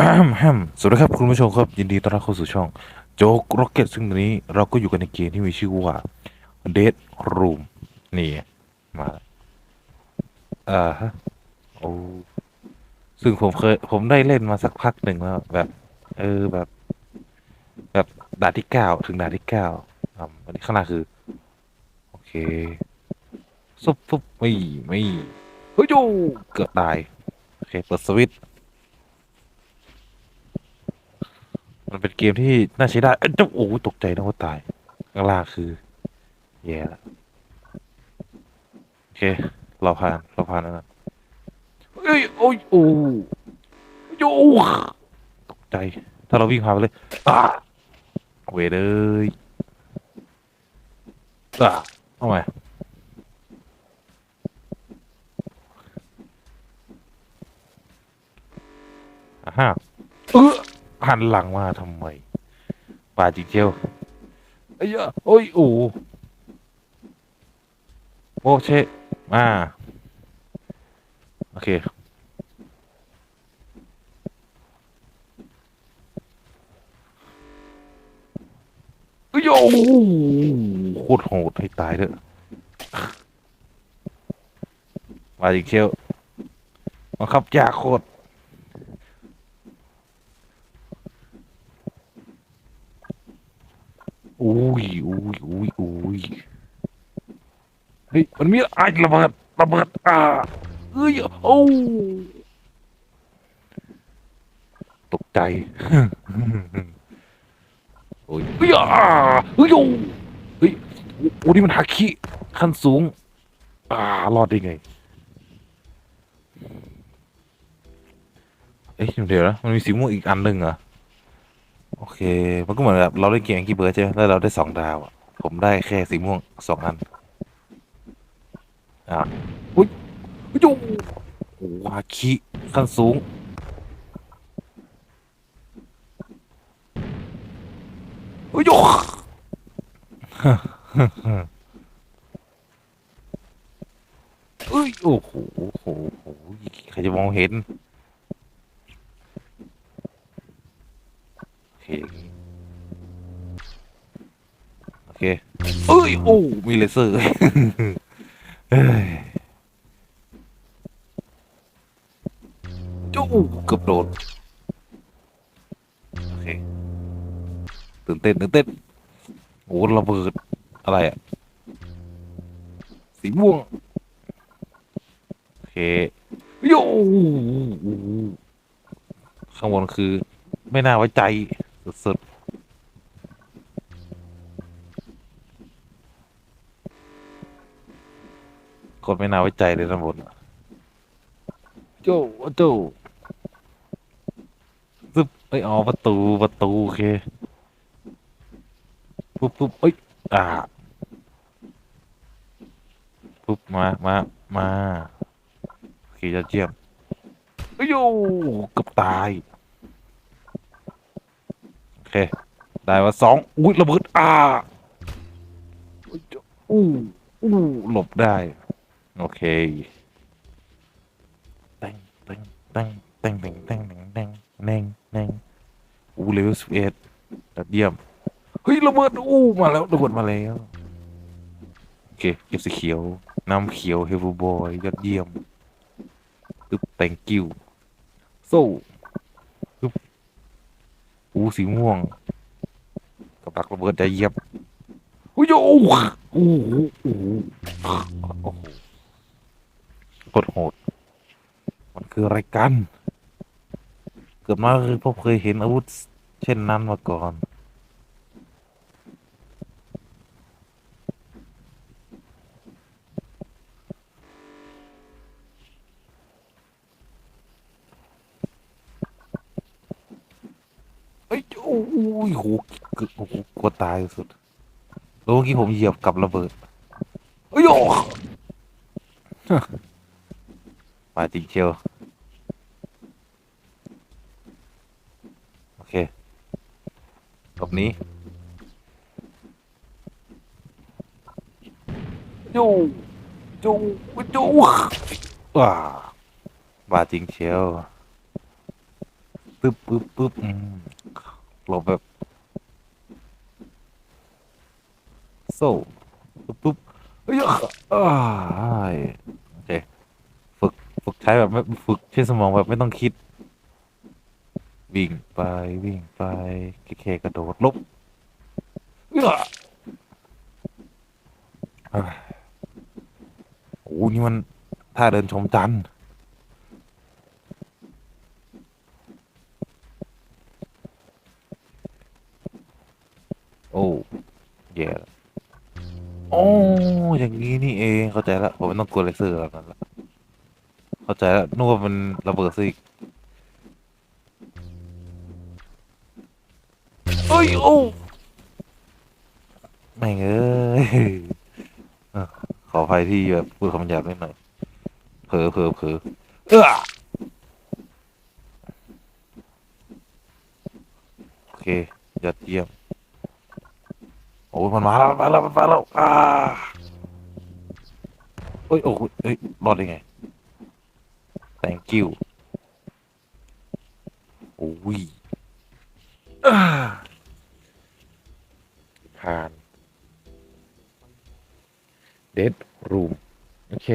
สวัสดีครับคุณผู้ชมครับ ยินดีต้อนรับเข้าสู่ช่องโจ๊กร็อกเก็ตซึ่งตอนนี้เราก็อยู่กันในเกมที่มีชื่อว่า Dead Room นี่มาอ่าฮะโอ้ซึ่งผมเคยผมได้เล่นมาสักพักหนึ่งแล้วแบบ เออแบบ แบบด่านที่เก้าถึงด่านที่เก้าอ่าวันนี้ข้างหน้าคือ โอเคซุบฟุบไม่ไม่เฮ้ยโยเกือบตาย โอเคเปิดสวิตช์ มันเป็นเกมที่น่าใช้ได้เอ้ยโอ้โหตกใจนะว่าตายข้างล่างคือ แย่ละโอเค เราผ่าน เราผ่านแล้วนะเอ้ยโอ้ยโอ้ยโยตกใจ ถ้าเราวิ่งผ่านไปเลยอ่าเวเลยอ่าเอาใหมอ่าฮะเออ หันหลังมาทำไมปาจิเจียวไอ้ยะโอ้ยโอ้โอเชมาโอเคเอ้ยโอ้โคตรโหดให้ตายเถอะมาจิเชียวมาขับยากโคตร อุ้ย อุ้ยอุ้ยอุ้ยเฮ้ยมันมีไอ้ระเบิดระเบิดอ่าเอ้ยโอ้ตกใจโอ้ยเฮ้ยอ่าเฮ้ยโอ้เฮ้ยโอ้นี่มันฮักคิขั้นสูง อ่ารอดได้ไงเอ๊ะเดี๋ยวนะมันมีสีม่วงอีกอันหนึ่งเหรอโอเค มันก็เหมือนกับเราเล่นเกมแองกี้เบิร์ดใช่ไหมแล้วเราได้สองดาวอะ ผมได้แค่สีม่วงสองอัน อะอุ้ยอุ้ยโอ้โหฮาคิขั้นสูง อุ้ยโอ้เอ้ยโอ้โหโอ้โหโอ้โหใครจะมองเห็นโอเค ยโอ้มีเลเซอร์เฮ้ยจู้เกือบโดนโอเคตื่นเต้นตื่นเต้นโอ้ระเบิดอะไรอะสีม่วงโอเคโยข้างบนคือ ไม่น่าไว้ใจสุดๆ คนไม่น่าไว้ใจเลยข้างบนโจ้โจ้ซึบเอ้ยอ๋อประตูประตูโอเคปุ๊บปุ๊บเอ้ยอ่าปุ๊บมามามาโอเคยอดเยี่ยมเอ้ยโย่เกือบตาย โอเค ได้มาสองอุ้ยระเบิดอ่าอุ๊ยอู้อู้หลบได้ โอเคแตงแตงแตงแตงแตงแตงแตงแตงแตงแตงอู้เลเวลสิบเอ็ดยอดเยี่ยม เฮ้ยระเบิดอู้มาแล้วระเบิดมาแล้ว โอเคเก็บสีเขียวน้ำเขียวเฮฟบอยยอดเยี่ยมปึ๊บ thank you โซ่ปึ๊บอู้สีม่วงกับดักระเบิดจะเยียบอุ้ยโอ้โหโอ้โห โอ้โหด มันคืออะไรกัน เกิดมาคือผมเคยเห็นอาวุธ เช่นนั้นมาก่อนเอ้ย โอ้ยโหเกือบโอ้โหกลัวตายสุดแล้วเมื่อกี้ผมเหยียบกับระเบิดเอ้ยโอ้ มาจริงเชียว โอเคตบนี้โจูโจูโจูว้าบาจริงเชียวปึ๊บปึ๊บปึ๊บอืมหลบแบบโซ่ปึ๊บปึ๊บเอ้ยอ่าโอเคฝึกฝึก ใช้แบบไม่ฝึกใช้สมองแบบไม่ต้องคิด วิ่งไปวิ่งไปเคกระโดดลบเอ้ออ้โอ้นี่มันท่าเดินชมจันทร์โอ้แย่ล้วโอ้อย่างนี้นี่เองเข้าใจแล้วผมไม่ต้องกลัวเลเซอร์แล้วนั่นละ เข้าใจแล้วนึกว่ามันระเบิดซะอีกเอ้ยโอ้แม่งเอ้ยอะขออภัยที่แบบพูดคำหยาบนิดหน่อยเผลอเผลอเผลอเออโอเคยอดเยี่ยมโอ้ยมันมาแล้วมันมาแล้วมันมาแล้วอ่าเอ้ยโอ้ยเอ้ยรอดได้ไง thank you โอ้ยผ่าน dead room โอเค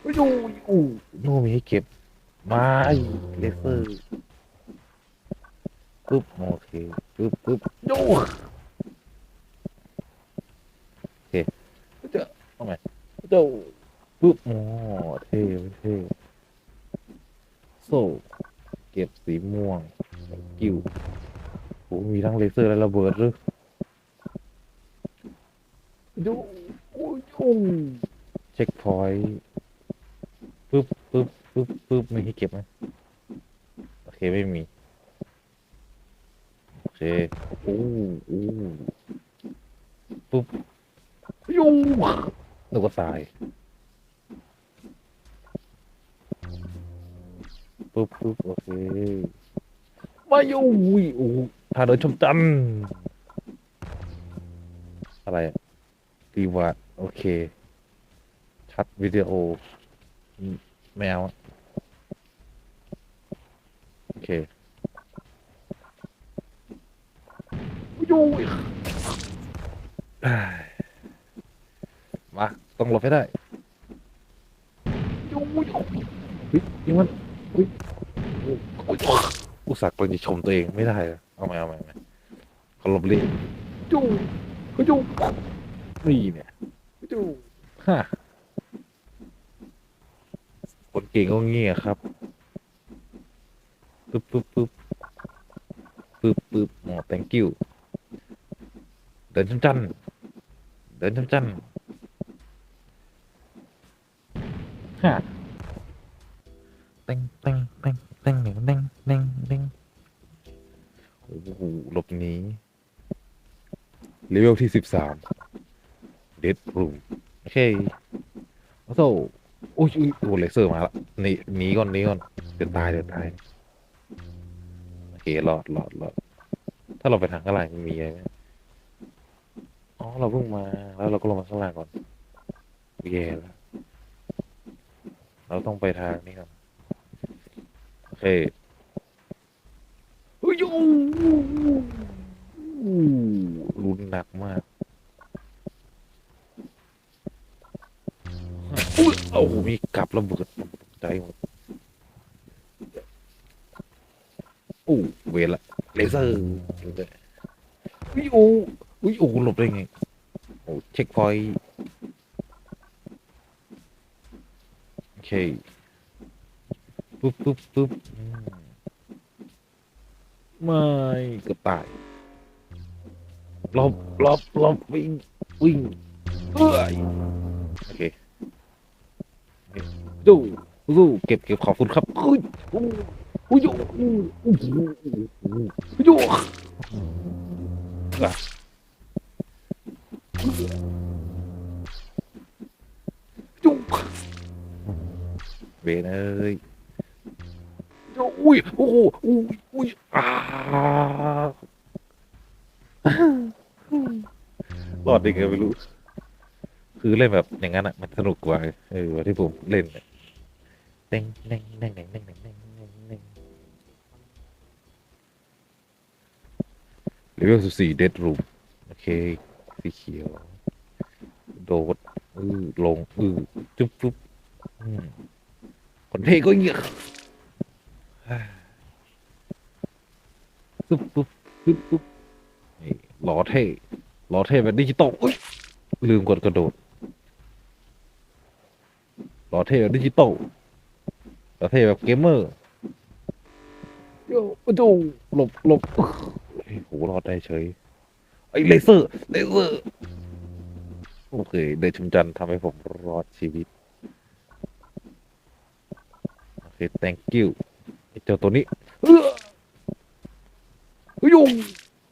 โอ้ยโอ้ยโอ้ยโน่มีให้เก็บไม้เลเซอร์ปึ๊บโอเคปึ๊บปึ๊บโอ้เจ้าเอาไมเจ้าปึ๊บโอ้เท่เท่ โซ่ เก็บสีม่วงกิ้วโอ้มีทั้งเลเซอร์และระเบิดหรือดูโอ้ยโอ้เช็คพอยต์ปึ๊บปึ๊บปึ๊บปึ๊บไม่ให้เก็บไหมโอเค ไม่มี โอเคโอ้โอ้ปึ๊บยูนึกว่าตาย ปุ๊บปุ๊บโอเคมายูอุ้ยโอ้ทาเดินชมจันอะไรอะดีวัดโอเค ชัดวิดีโออืมไม่เอะโอเคยูอ้ยมา ต้องหลบให้ได้ยูยูเฮ้ยยิงมัน เฮ้ยโอ้ยอุตส่าห์กำลังจะชมตัวเองไม่ได้อะเอาไหมเอาไหมเอาไหมเขาหลบเลี่ยงยูยูนี่เนี่ยยูฮ่าคนเก่งก็เงี้ยครับปึ๊บปึ๊บปึ๊บปึ๊บปึ๊บหมอ thank you เดินจำจันเดินจำจัน เลเวลที่สิบสามเดดรูมโอเคโอ้โหโอ้ยอุ๊ยโอ้เลเซอร์มาละหนีหนีก่อนหนีก่อนเดี๋ยวตายเดี๋ยวตายโอเครอดรอดรอดถ้าเราไปทางข้างล่างมันมีอะไรไหมอ๋อเราเพิ่งมาแล้วเราก็ลงมาข้างล่างก่อนแย่แล้วเราต้องไปทางนี้ครับโอเคเฮ้ยโอ้โหรุ นหนักมากอุ้ยโอ้โหมีกับระเบิดตกใจหมดโอ้เวรละเลเซอร์อุ้ยโอ้อุ้ยโอ้หลบได้ไงโอ้เช็คพอยต์โอเคปุ๊บปุ๊บปุ๊บอืมไม่เกือบตายห ลบหลบหลบวิ่งวิ่งเอ้ยโอเคดูดูเก็บเก็บขอบคุณครับเฮ้ยโอ้โหโอ้โหโอ้โหโอ้โหอะจุ๊บเวนเอ้ยอุ้ยโอ้โหอุ้ยอุ้ยอ่า รอดยังไงไม่รู้ คือเล่นแบบอย่างนั้นอะ มันสนุกกว่า เออที่ผมเล่นเน่งเน่งเน่งเน่งเน่งเน่งเน่งเลเวลสิบสี่เดดรูมโอเคสีเขียว โดดอือลงอือจุ๊บจุ๊บคนเทก็เงียบจุ๊บจุ๊บจุ๊บจุ๊บหล่อเท่ หล่อเท่แบบดิจิตอลอุ้ยลืมกดกระโดดหล่อเท่แบบดิจิตอลหล่อเท่แบบเกมเมอร์โย่ดูหลบหลบเฮ้โหรอดได้เฉยไอ้เลเซอร์เลเซอร์โอเคเดชชุมจันทร์ทำให้ผมรอดชีวิตโอเค thank you ไอ้เจ้าตัวนี้เฮ้ยยยุง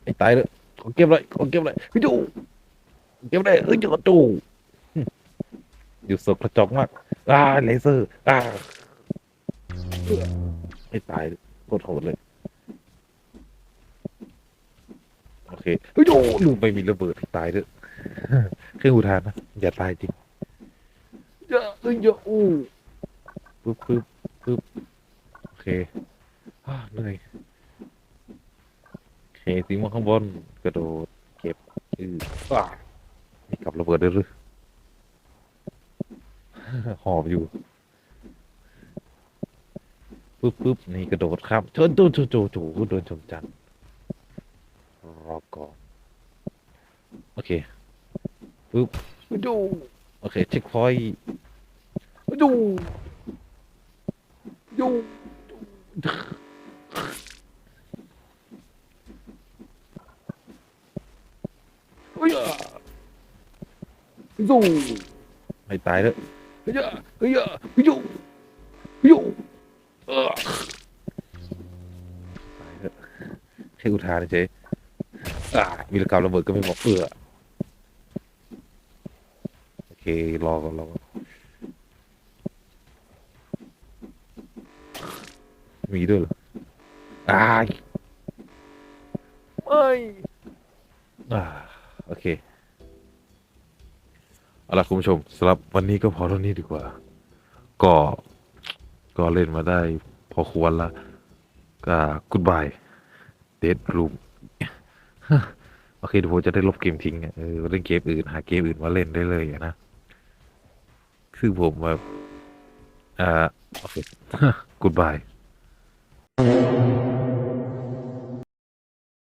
ไอ้ตายเลย ขอเก็บเลยขอเก็บเลยเฮ้ยยุงเก็บเลยเฮ้ยเจ้าจูหึอยู่สกกระจอกมากอ่าเลเซอร์อ่าเอ้อไอ้ตายโคตรโหดเลยโอเคเฮ้ยโอ้ลืมไปมีระเบิดที่ตายด้วยเครื่องอุทานนะอย่าตายจริงเยอะเอ้ยเยอะอู้ปึ๊บปึ๊บปึ๊บโอเคอ่าเหนื่อยโอ เคสีม่วงข้างบนกระโดดเก็บอืออ่ามีกับระเบิดด้วยหรือหอบอยู่ปึ๊บปึ๊บนี่กระโดดข้ามชนโจโจโจโจโดนชมจันทร์รอก่อนโอเคปึ๊บดูโอเคเช็คพอยต์ดูดูเฮ้ยอะ ดูไม่ตายแล้วเฮ้ยอะเฮ้ยอะเฮ้ยอะเฮ้ยอะเออตายแล้วแค่อุทานเฉยอ่ามีระกำระเบิดก็ไม่บอกเออโอเครอก่อนรอก่อนมีด้วยเหรออาย คุณผู้ชมสำหรับวันนี้ก็พอเท่านี้ดีกว่า ก็ก็เล่นมาได้พอควรละก็กูดบายเดดรูมโอเคเดี๋ยวผมจะได้ลบเกมทิ้งอะเออเล่นเกมอื่น หาเกมอื่นมาเล่นได้เลยนะ คือผมแบบอ่าโอเคกูดบาย